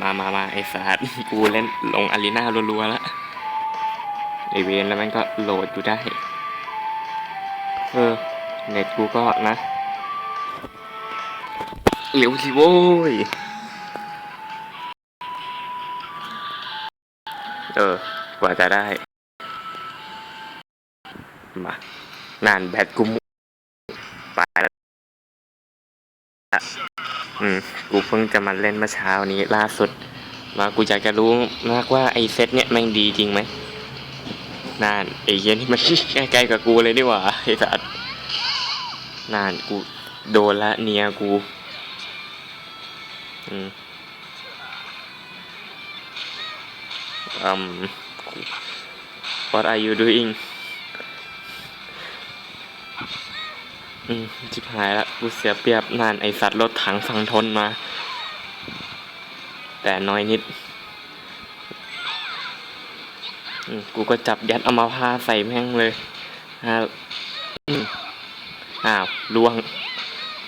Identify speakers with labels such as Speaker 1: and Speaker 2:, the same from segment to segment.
Speaker 1: มามามาไอ้สัตว์กูเล่นลงอารีนารัวๆแล้วไอเวนแล้วมันก็โหลดอยู่ได้ เออ เน็ตกูก็นะเร็วสิโว้ย เออ กว่าจะได้ มานานแบตกูมุไปแล้ว อืมกูเพิ่งจะมาเล่นเมื่อเช้านี้ล่าสุด มากูอยากจะรู้มากว่าไอเซตเนี่ยแม่งดีจริงไหมนานไอเหี้ยนี่มัน ใกล้ๆกับกูเลยนี่หว่าไอสัสนานกูโดนละเนียกู อืมอืม What are you doing อืมจิบหายละกูเสียเปรียบนานไอสัตว์รถถังฝั่งทนมา แต่น้อยนิดกูก็จับยัดเอามาผ้าใส่แม่งเลยอ้าวอ้าวลวง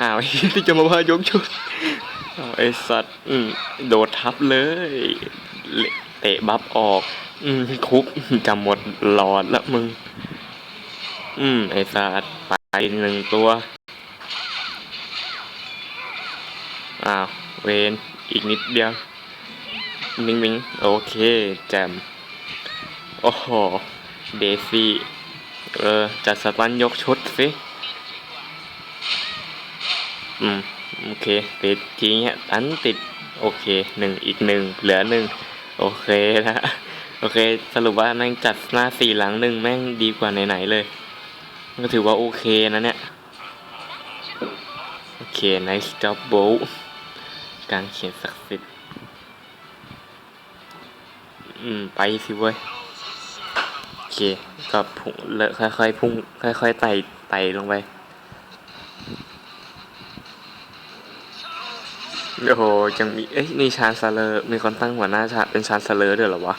Speaker 1: อ้าวที่จะมาพายกชุดอ้าวไอสัตว์โดดทับเลย เตะบัฟออก อืมคุกจะหมดหลอดล้วมึง อืมไอสัตว์ ไปหนึ่งตัว อ้าว เวนอีกนิดเดียว มิงมิงโอเค แจม โอ้โห เดซี่ เออ จัดสตันยกชุดสิ อืม โอเค ติดทีเนี้ยตันติด โอเคหนึ่งอีกหนึ่งเหลือหนึ่งโอเคนะ โอเค สรุปว่าแม่งจัดหน้าสี่หลังหนึ่งแม่งดีกว่าไหนๆเลย ก็ถือว่าโอเคนะเนี่ย โอเค nice job b o การเขียนศักดิ์สิทธิ์ อืม ไปสิเว้ย โอเค ก็พุ่งเลอะค่อยๆพุ่ง ค่อยๆไต่ไต่ลงไป โอ้โหจังมี เอ้ยนี่ชานซาเลอร์มีคนตั้งหัวหน้าชาเป็นชานซาเลอร์ด้วยเหรอวะ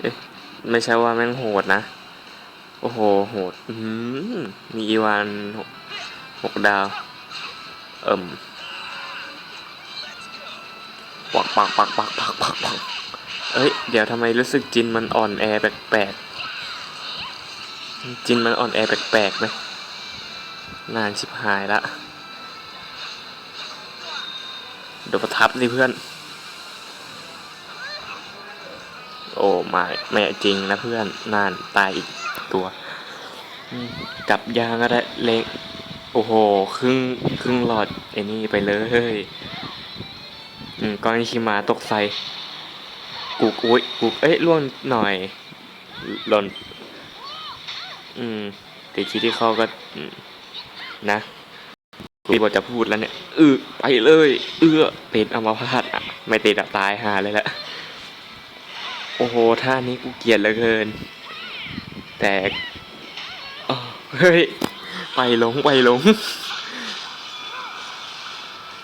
Speaker 1: เอ๊ะ ไม่ใช่ว่าแม่งโหดนะ โอ้โห โหดมมีอีวานหกหกดาว เอิ่มปักปักปักปักปักปักปักเอ้ย เดี๋ยวทำไมรู้สึกจินมันอ่อนแอแปลกๆ จินมันอ่อนแอแปลกๆไหมนานชิบหายละเดี๋ยวประทับสิเพื่อน โอ้ไม่แม่จริงนะเพื่อนนานตายอีกตัวกับยางก็ได้เล็งโอ้โห ครึ่งครึ่งหลอดไอ้นี่ไปเลยอืมก้อนชิมาตกใส่กูกอุ้ยกูเอ้ยล่วงหน่อย หล่น อืมต่คิดที่เขาก็นะกูบอกจะพูดแล้วเนี่ยเออไปเลย เอื้อติดอามาพาดอะ ไม่ติดอะตายหาเลยแหละ โอ้โห ท่านี้กูเกลียดเหลือเกิน แต่เฮ้ย ไปหลง ไปหลง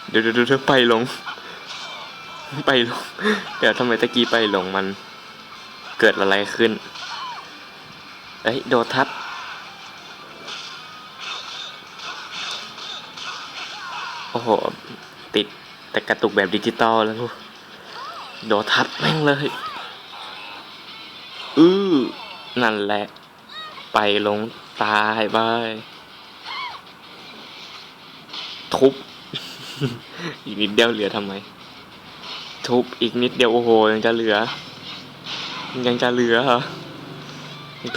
Speaker 1: เดี๋ยวเดี๋ยวเดี๋ยวไปหลง ไปหลง เดี๋ยวทำไมตะกี้ไปหลงมัน เกิดอะไรขึ้น เอ้ย โดทับโอ้โห ติดแต่กระตุกแบบดิจิตอลแล้วกูโดดทับแม่งเลย อือนั่นแหละ ไปลงตายบายทุบ อีกนิดเดียวเหลือทำไม ทุบอีกนิดเดียวโอ้โหยังจะเหลือ ยังจะเหลือเหรอ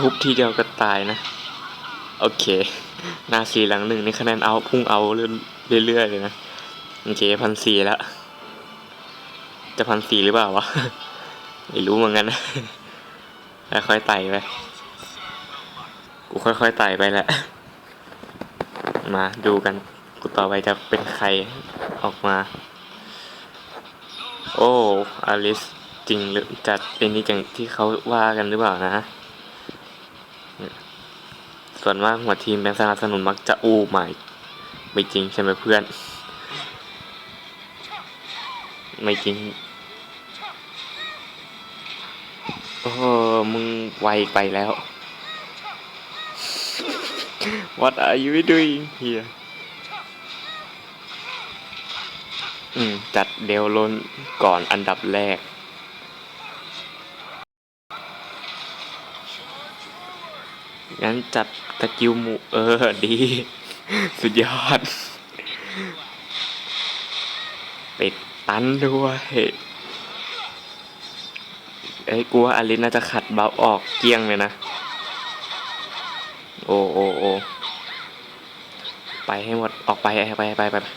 Speaker 1: ทุบทีเดียวก็ตายนะ โอเค นาสีหลังหนึ่งนี่คะแนนเอาพุ่งเอาเรื่อยๆเลยนะ โอเคพันสี่แล้วจะพันสี่หรือเปล่าวะ ไม่รู้เหมือนกันนะ ค่อยๆไต่ไป กูค่อยๆไต่ไปแหละ มาดูกัน กูต่อไปจะเป็นใครออกมา โอ้อลิสจริงหรือจัดเป็นนี้อย่างที่เขาว่ากันหรือเปล่านะ ส่วนมากหัวทีมแบงค์สนับสนุนมักจะอู้ใหม่ไม่จริงใช่ไหมเพื่อน ไม่จริง โอ้มึงไวไปแล้ว What are you doing here อืม จัดเดลโลนก่อนอันดับแรก งั้นจัดตะกิวหมูเออ ดี สุดยอดปิดตันด้วย เอ้ยกูว่าอลินน่าจะขัดเบาออกเกี้ยงเลยนะ โอ้โอ้โอ้ไปให้หมด ออกไปไปไปไปไป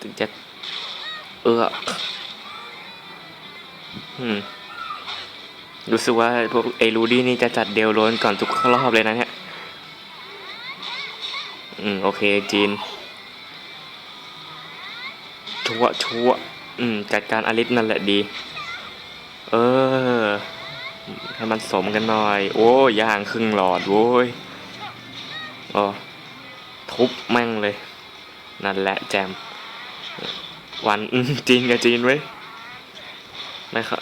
Speaker 1: ถึงจะ เอออืมรู้สึกว่าพวกไอ้รูดี้นี่จะจัดเดลโลนก่อนทุกรอบเลยนะเนี่ย อืม โอเค จีน ชัวชัวอืม จัดการอลิสนั่นแหละดี เออ ให้มันสมกันหน่อย โอ้ย่างครึ่งหลอดโว้ยโอ้ทุบแม่งเลย นั่นแหละแจม วันจีนกับจีนเว้ยไม่ครับ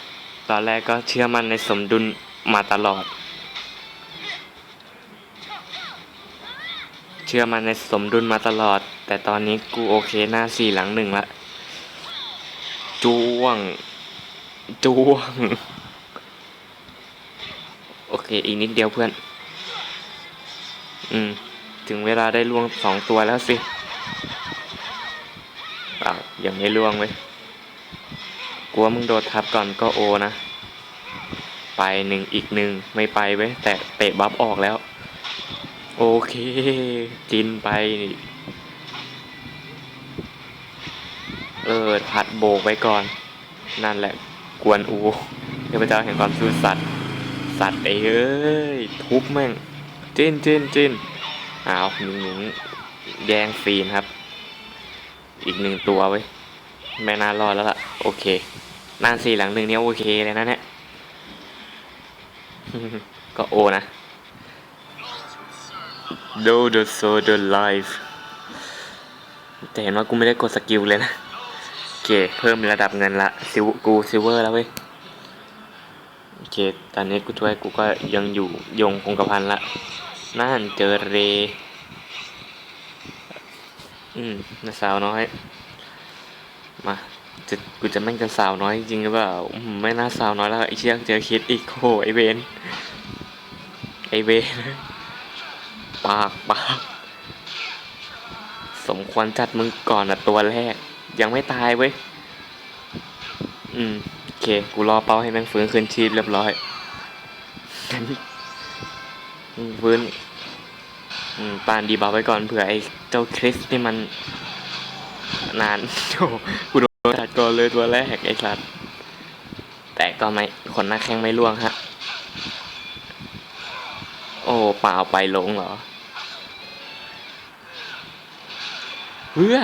Speaker 1: ตอนแรกก็เชื่อมันในสมดุลมาตลอด เชื่อมันในสมดุลมาตลอด แต่ตอนนี้กูโอเคหน้าสี่หลังหนึ่งละจ้วง จ้วง โอเค อีกนิดเดียวเพื่อน อืม ถึงเวลาได้ล่วงสองตัวแล้วสิอ้ายังไม่ล่วงเว้ยกลัวมึงโดดทับก่อนก็โอนะ ไปหนึ่งอีกหนึ่งไม่ไปเว้ย แต่เตะบัฟออกแล้ว โอเค จินไป เออผัดโบกไว้ก่อน นั่นแหละ กวนอูเทพเจ้าแห่งความซื่อสัตย์สัตว์ไอ้เอ้ยทุบแม่งจิ้นจิ้นจิ้นอ้าวหนิงหนิงแย่งฟีนครับ อีกหนึ่งตัวไว้ยไม่น่ารอดแล้วล่ะ โอเคน้าสี่หลังหนึ่งเนี้ยโอเคเลยนะเนี่ยก็โอนะ Do the so the life แต่เห็นว่ากูไม่ได้กดสกิลเลยนะ เค เพิ่มระดับเงินละซิวกูซิเวอร์แล้วเว้ย โอเค ตอนนี้กูช่วยกูก็ยังอยู่ยงคงกระพันละนั่นเจอเร อืมนสาวน้อย มาจะกูจะแม่งจะสาวน้อยจริงหรือเปล่าอืมไม่น่าสาวน้อยแล้วไอ้เชี่ยเจอคิดอีกโหไอเวนไอเวนปากปากสมควรจัดมึงก่อนนะตัวแรก ยังไม่ตายเว้ย อืม โอเค กูรอเป้าให้แม่งฟื้นคืนชีพเรียบร้อยฟื้น อืมปานดีบาไว้ก่อนเผื่อไอ้เจ้าคริสนี่มัน นานโอ้กูโดนจัดก่อนเลยตัวแรกไอ้สัตว์แต่ก็ไม่ขนหน้าแข้งไม่ล่วงฮะ โอ้เปล่าไปลงเหรอเพื่อ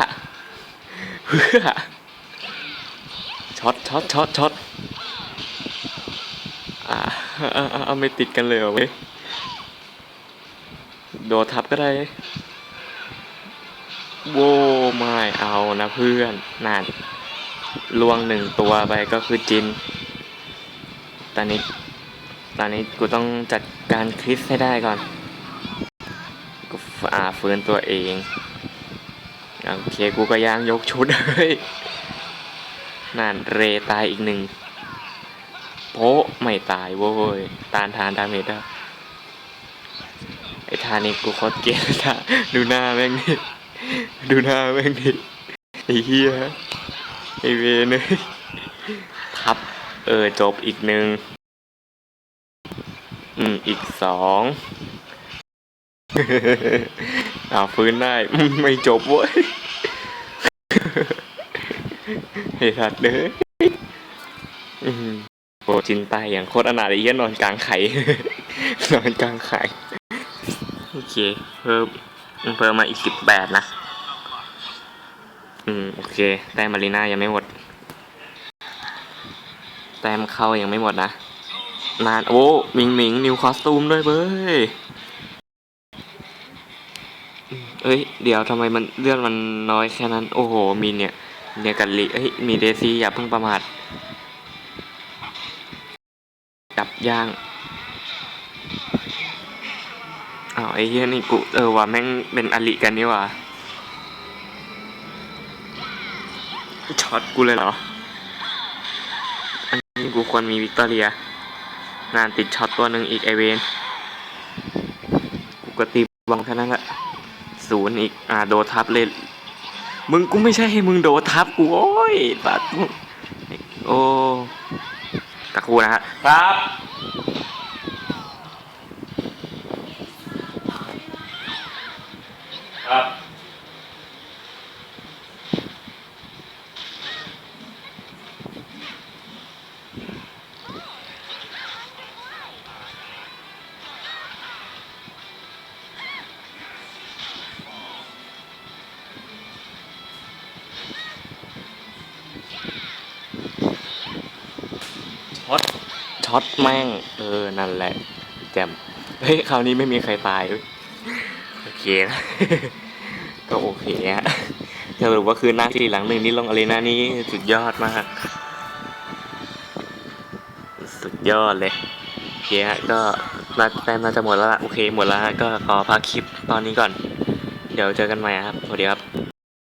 Speaker 1: เพื่อช็อตช็อตช็อตช็อตอ่าอ่าอ่าอ่าไม่ติดกันเลยเหรอเว้ยโดดทับก็ได้โว้ไม่เอานะเพื่อนนั่นลวงหนึ่งตัวไปก็คือจิน ตอนนี้ ตอนนี้กูต้องจัดการคริสให้ได้ก่อน กูอ่าฟื้นตัวเอง โอเคกูก็ย่างยกชุดเฮ้ยนั่นเรตายอีกหนึ่งโพไม่ตายโว้ยตานทานดาเมจได้ไอ้ทานี่กูโคตรเกลียดทาดูหน้าแม่งดิดูหน้าแม่งดิไอเหี้ยไอ้เวนเลยทับเออจบอีกหนึ่งอืมอีกสองอ้าฟื้นได้ไม่จบเว้ย เฮ้ยสัตว์เลยอื้อหือโปรจินตายอย่างโคตรอนาถไอ้เหี้ยนอนกลางไข่ นอนกลางไข่โอเคเพิ่มเพิ่มมาอีกสิบแปดนะ อืมโอเค แต้มมารีน่ายังไม่หมด แต้มเข้ายังไม่หมดนะนานโอ้มิงมิงนิวคอสตูมด้วยเว้ย เอ้ย เดี๋ยวทำไมมันเลื่อนมันน้อยแค่นั้น โอ้โห มีเนี่ย เนี่ยกันลิเอ้ย มีเดซี่อย่าเพิ่งประมาทจับย่างอ้าวไอ้เหี้ยนี่กูเออว่าแม่งเป็นอลิกันนี่ว่าช็อตกูเลยเหรอ อันนี้กูควรมีวิกตอเรีย งานติดช็อตตัวหนึ่งอีกไอเวนกูก็ตีบอลแค่นั้นแหละ ศูนย์อีก อ่า โดทับเลย มึงกูไม่ใช่ให้มึงโดทับกู โอ้ยปัดมึงโอ้ตะคูนะฮะ ครับครับ ช็อตแม่ง เออ นั่นแหละ แจมเฮ้ย คราวนี้ไม่มีใครตายเว้ยโอเคนะก็โอเคฮะสรุปว่าคือหน้าที่หลังหนึ่งนี่ลงอารีนานี่สุดยอดมาก สุดยอดเลยโอเคฮะก็น่าแต้มน่าจะหมดแล้วละโอเคหมดแล้วฮะก็ขอพักคลิปตอนนี้ก่อน เดี๋ยวเจอกันใหม่ครับสวัสดีครับ